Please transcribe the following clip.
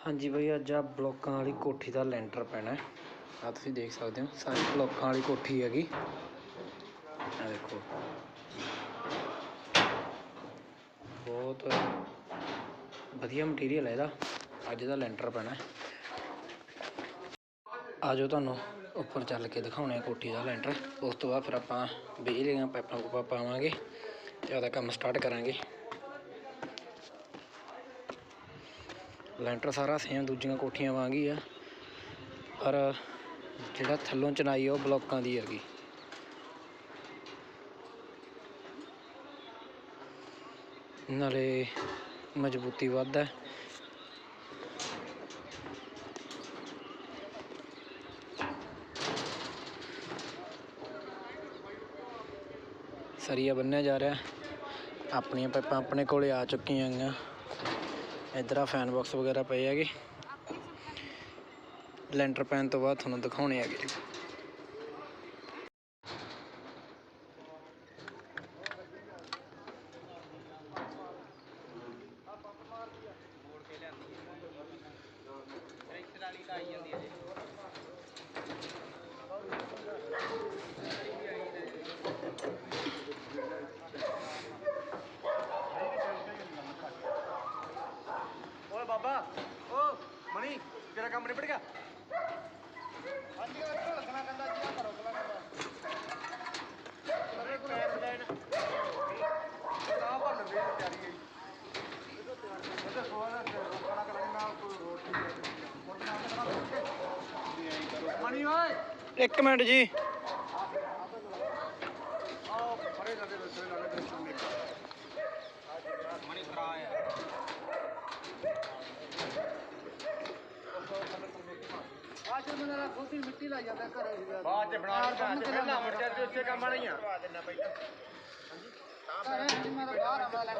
ਹਾਂਜੀ ਬਈ, ਅੱਜ ਆ ਬਲੋਕਾਂ ਵਾਲੀ ਕੋਠੀ ਦਾ ਲੈਂਟਰ ਪੈਣਾ ਆ ਤੁਸੀਂ ਦੇਖ ਸਕਦੇ ਹੋ, ਸਾਰੀ ਬਲੋਕਾਂ ਵਾਲੀ ਕੋਠੀ ਹੈਗੀ। ਆ ਦੇਖੋ। ਬਹੁਤ ਵਧੀਆ ਮਟੀਰੀਅਲ ਹੈ ਇਹਦਾ। ਅੱਜ ਦਾ ਲੈਂਟਰ ਪੈਣਾ ਆ ਜਾਓ ਤੁਹਾਨੂੰ ਉੱਪਰ ਚੱਲ ਕੇ ਦਿਖਾਉਣੇ ਆ ਕੋਠੀ ਦਾ ਲੈਂਟਰ। ਉਸ ਤੋਂ ਬਾਅਦ ਫਿਰ ਆਪਾਂ ਬਿਜਲੀ ਦੀਆਂ ਪਾਈਪਾਂ ਪੂਪਾਂ ਪਾਵਾਂਗੇ ਤੇ ਉਹਦਾ ਕੰਮ ਸਟਾਰਟ ਕਰਾਂਗੇ। ਲੈਂਟਰ ਸਾਰਾ ਸੇਮ ਦੂਜੀਆਂ ਕੋਠੀਆਂ ਵਾਂਗ ਹੀ ਆ। ਪਰ ਜਿਹੜਾ ਥੱਲੋਂ ਚਨਾਈ ਆ, ਉਹ ਬਲੋਕਾਂ ਦੀ ਹੈਗੀ। ਨਾਲੇ ਮਜ਼ਬੂਤੀ ਵੱਧ ਹੈ ਸਰੀਆ ਬੰਨਿਆ ਜਾ ਰਿਹਾ। ਆਪਣੀਆਂ ਪਾਈਪਾਂ ਆਪਣੇ ਕੋਲੇ ਆ ਚੁੱਕੀਆਂ ਹੈਗੀਆਂ ਇੱਧਰ ਆ ਫੈਨ ਬਾਕਸ ਵਗੈਰਾ ਪਏ ਹੈਗੇ। ਲੈਂਟਰ ਪੈਣ ਤੋਂ ਬਾਅਦ ਤੁਹਾਨੂੰ ਦਿਖਾਉਣੇ ਹੈਗੇ ਓਏ ਬਾਬਾ। ਓ ਮਣੀ ਤੇਰਾ ਕੰਮ ਨਿਬੜ ਗਿਆ? ਹਾਂਜੀ ਉਹ ਇੱਥੋਂ ਲੱਗਣਾ ਕਹਿੰਦਾ ਜੀ ਆ ਕਰੋ ਕਲਾ ਕਹਿੰਦਾ ਅਰੇ ਪੈਰ ਲੈਣ ਨਾ ਭਰ ਲਵੇ ਤਿਆਰੀ ਹੈ ਉਹਦੇ ਸੋਹਣਾ ਰੋਕਣਾ ਕਰਾਂਗੇ ਮੈਂ ਕੋਈ ਰੋਟੀ ਮੋਟਰ ਨਾਲ ਕਰਾ ਮਣੀ ਓਏ। ਇੱਕ ਮਿੰਟ ਜੀ। ਆਓ ਫੜੇ ਲੱਗੇ ਲੱਗੇ ਤੇ ਸਾਹਮਣੇ ਮਣੀ ਕਰਾ ਆ ਅੱਜ ਮੈਨੂੰ ਨਾ ਖੁਦ ਹੀ ਮਿੱਟੀ ਲਾ ਜਾਂਦਾ ਘਰੇ। ਬਾਅਦ ਚ ਬਣਾ ਲਈ ਬਾਅਦ ਚ ਪਹਿਲਾਂ ਮਰ ਜਾ ਤੇ ਉੱਥੇ ਕੰਮ ਵਾਲੀ ਆ ਕਰਵਾ ਦੇਣਾ ਪਹਿਲਾਂ ਹਾਂਜੀ। ਮੈਂ ਬਾਹਰ ਆਵਾਂ ਲੈ